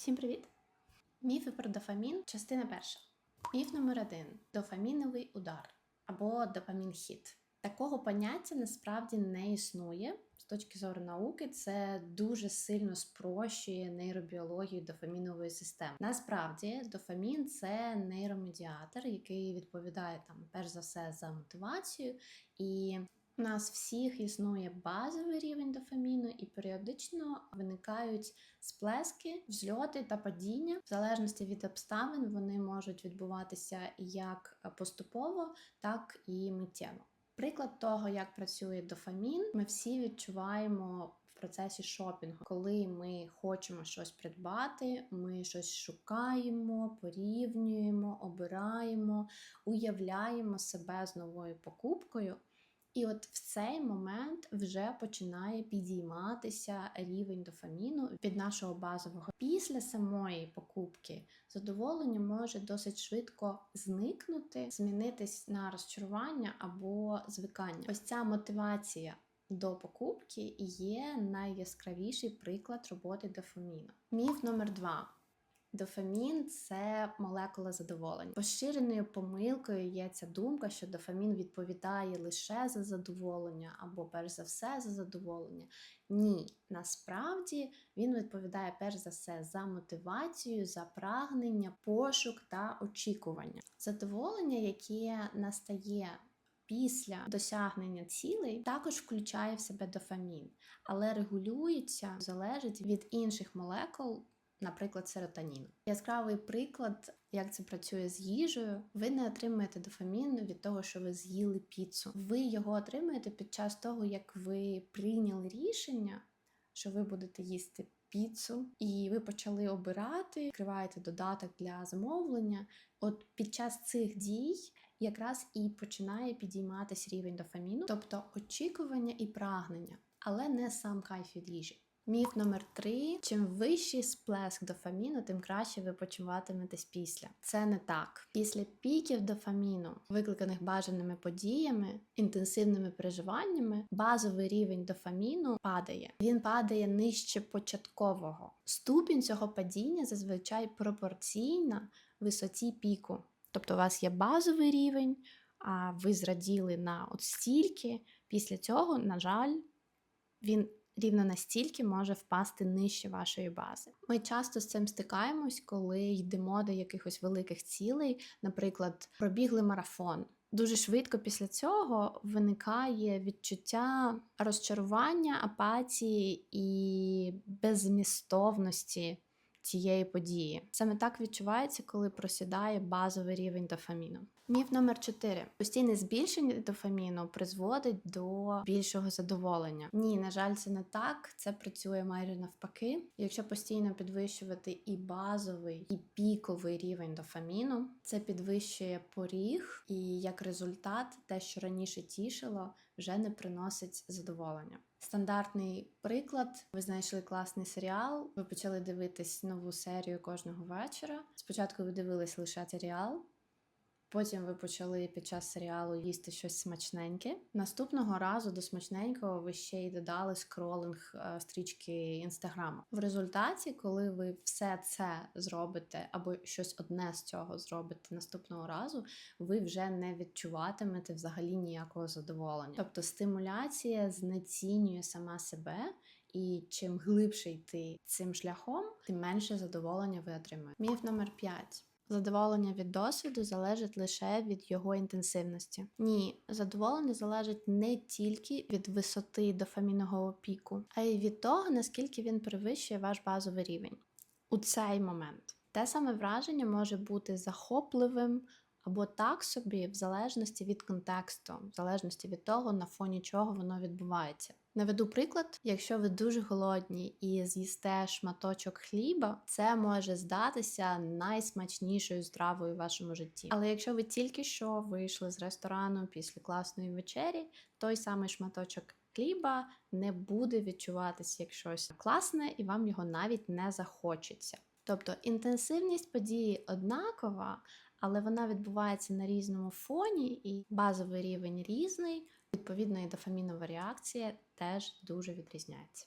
Всім привіт! Міфи про дофамін, частина перша. Міф номер один дофаміновий удар або допамін-хіт. Такого поняття насправді не існує. З точки зору науки, це дуже сильно спрощує нейробіологію дофамінової системи. Насправді, дофамін це нейромедіатор, який відповідає там перш за все за мотивацію і у нас всіх існує базовий рівень дофаміну, і періодично виникають сплески, взльоти та падіння. В залежності від обставин вони можуть відбуватися як поступово, так і миттєво. Приклад того, як працює дофамін, ми всі відчуваємо в процесі шопінгу, коли ми хочемо щось придбати, ми щось шукаємо, порівнюємо, обираємо, уявляємо себе з новою покупкою. І от в цей момент вже починає підійматися рівень дофаміну від нашого базового. Після самої покупки задоволення може досить швидко зникнути, змінитись на розчарування або звикання. Ось ця мотивація. До покупки є найяскравіший приклад роботи дофаміну. Міф номер два. Дофамін це молекула задоволення. Поширеною помилкою є ця думка, що дофамін відповідає лише за задоволення або перш за все за задоволення. Ні, насправді він відповідає перш за все за мотивацію, за прагнення, пошук та очікування. Задоволення, яке настає. Після досягнення цілей також включає в себе дофамін, але регулюється, залежить від інших молекул, наприклад, серотоніну. Яскравий приклад, як це працює з їжею. Ви не отримуєте дофамін від того, що ви з'їли піцу. Ви його отримуєте під час того, як ви прийняли рішення, що ви будете їсти. Піцу, і ви почали обирати, відкриваєте додаток для замовлення. От під час цих дій якраз і починає підійматися рівень дофаміну, тобто очікування і прагнення, але не сам кайф від їжі. Міф номер три: чим вищий сплеск дофаміну, тим краще ви почуватиметесь після. Це не так. Після піків дофаміну, викликаних бажаними подіями, інтенсивними переживаннями, базовий рівень дофаміну падає. Він падає нижче початкового. Ступінь цього падіння зазвичай пропорційна висоті піку. Тобто, у вас є базовий рівень, а ви зраділи на от стільки. Після цього, на жаль, він рівно настільки може впасти нижче вашої бази. Ми часто з цим стикаємось, коли йдемо до якихось великих цілей, наприклад, пробігли марафон. Дуже швидко після цього виникає відчуття розчарування, апатії і беззмістовності цієї події. Саме так відчувається, коли просідає базовий рівень дофаміну. Міф номер 4. Постійне збільшення дофаміну призводить до більшого задоволення. Ні, на жаль, це не так. Це працює майже навпаки. Якщо постійно підвищувати і базовий, і піковий рівень дофаміну, це підвищує поріг, і як результат, те, що раніше тішило, вже не приносить задоволення. Стандартний приклад: ви знайшли класний серіал, ви почали дивитись нову серію кожного вечора. Спочатку ви дивились лише серіал. Потім ви почали під час серіалу їсти щось смачненьке. Наступного разу до смачненького ви ще й додали скролинг е, стрічки інстаграму. В результаті, коли ви все це зробите, або щось одне з цього зробите наступного разу, ви вже не відчуватимете взагалі ніякого задоволення. Тобто стимуляція знецінює сама себе. І чим глибше йти цим шляхом, тим менше задоволення ви отримаєте. Міф номер 5. Задоволення від досвіду залежить лише від його інтенсивності. Ні, задоволення залежить не тільки від висоти дофамінового піку, а й від того, наскільки він перевищує ваш базовий рівень у цей момент. Те саме враження може бути захопливим або так собі, в залежності від контексту, в залежності від того, на фоні чого воно відбувається. Наведу приклад, якщо ви дуже голодні і з'їсте шматочок хліба, це може здатися найсмачнішою стравою в вашому житті. Але якщо ви тільки що вийшли з ресторану після класної вечері, той самий шматочок хліба не буде відчуватися як щось класне, і вам його навіть не захочеться. Тобто інтенсивність події однакова, але вона відбувається на різному фоні, і базовий рівень різний. Відповідно, і дофамінова реакція теж дуже відрізняється.